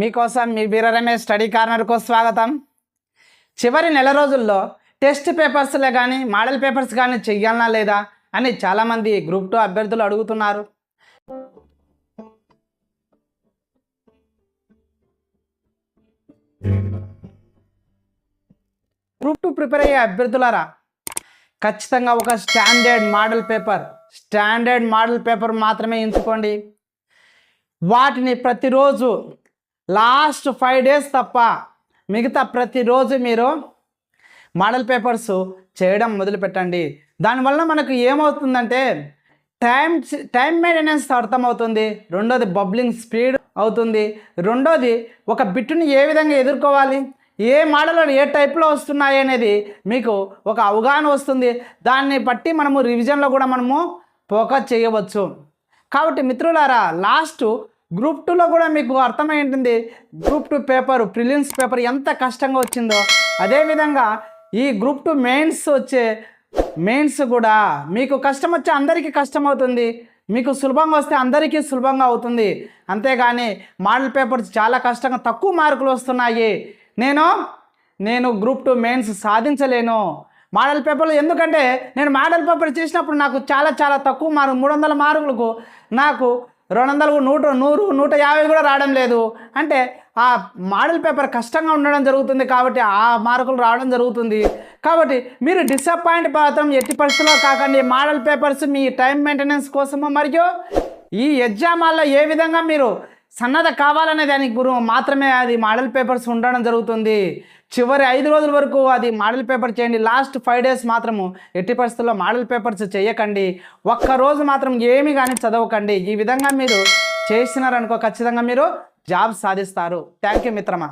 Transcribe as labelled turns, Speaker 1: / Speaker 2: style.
Speaker 1: మీకోసం మీ వీర రమేష్ స్టడీ కార్నర్కు స్వాగతం. చివరి నెల రోజుల్లో టెస్ట్ పేపర్స్లే కానీ మోడల్ పేపర్స్ కానీ చెయ్యాలనా లేదా అని చాలామంది గ్రూప్ టూ అభ్యర్థులు అడుగుతున్నారు. గ్రూప్ టూ ప్రిపేర్ అయ్యే అభ్యర్థులారా ఖచ్చితంగా ఒక standard model paper standard model paper మాత్రమే ఎంచుకోండి. వాటిని ప్రతిరోజు లాస్ట్ ఫైవ్ డేస్ తప్ప మిగతా ప్రతిరోజు మీరు మోడల్ పేపర్స్ చేయడం మొదలుపెట్టండి. దానివల్ల మనకు ఏమవుతుందంటే టైం టైం మెయింటెనెన్స్ అర్థమవుతుంది. రెండోది బబ్లింగ్ స్పీడ్ అవుతుంది. రెండోది ఒక బిట్టుని ఏ విధంగా ఎదుర్కోవాలి? ఏ మోడల్ ఏ టైప్లో వస్తున్నాయి అనేది మీకు ఒక అవగాహన వస్తుంది. దాన్ని బట్టి మనము రివిజన్లో కూడా మనము ఫోకస్ చేయవచ్చు. కాబట్టి మిత్రులారా లాస్ట్ గ్రూప్ టూలో కూడా మీకు అర్థమైంటుంది. Group two paper prelims paper ఎంత కష్టంగా వచ్చిందో. అదేవిధంగా ఈ గ్రూప్ టూ మెయిన్స్ వచ్చే మెయిన్స్ కూడా మీకు కష్టం వచ్చే అందరికీ కష్టం అవుతుంది. మీకు సులభంగా వస్తే అందరికీ సులభంగా అవుతుంది. అంతేగాని మోడల్ పేపర్స్ చాలా కష్టంగా తక్కువ మార్కులు వస్తున్నాయి. నేను నేను గ్రూప్ టూ మెయిన్స్ సాధించలేను. మోడల్ పేపర్లు ఎందుకంటే నేను మోడల్ పేపర్ చేసినప్పుడు నాకు చాలా చాలా తక్కువ మార్కు మూడు వందల మార్కులకు నాకు రెండు వందలు నూట నూరు నూట యాభై కూడా రావడం లేదు. అంటే ఆ మోడల్ పేపర్ కష్టంగా ఉండడం జరుగుతుంది కాబట్టి ఆ మార్కులు రావడం జరుగుతుంది. కాబట్టి మీరు డిసప్పాయింట్ మాత్రం ఎట్టి పరిస్థితుల్లో కాకండి. మోడల్ పేపర్స్ మీ టైం మెయింటెనెన్స్ కోసము మరియు ఈ ఎగ్జామ్ ఏ విధంగా మీరు సన్నద్ధ కావాలనే దానికి గురు మాత్రమే అది మోడల్ పేపర్స్ ఉండడం జరుగుతుంది. చివరి ఐదు రోజుల వరకు అది మోడల్ పేపర్ చేయండి. లాస్ట్ ఫైవ్ డేస్ మాత్రము ఎట్టి పరిస్థితుల్లో మోడల్ పేపర్స్ చేయకండి ఒక్క రోజు మాత్రం ఏమి కానీ చదవకండి. ఈ విధంగా మీరు చేసినారనుకో ఖచ్చితంగా మీరు జాబ్ సాధిస్తారు. థ్యాంక్ యూ మిత్రమా.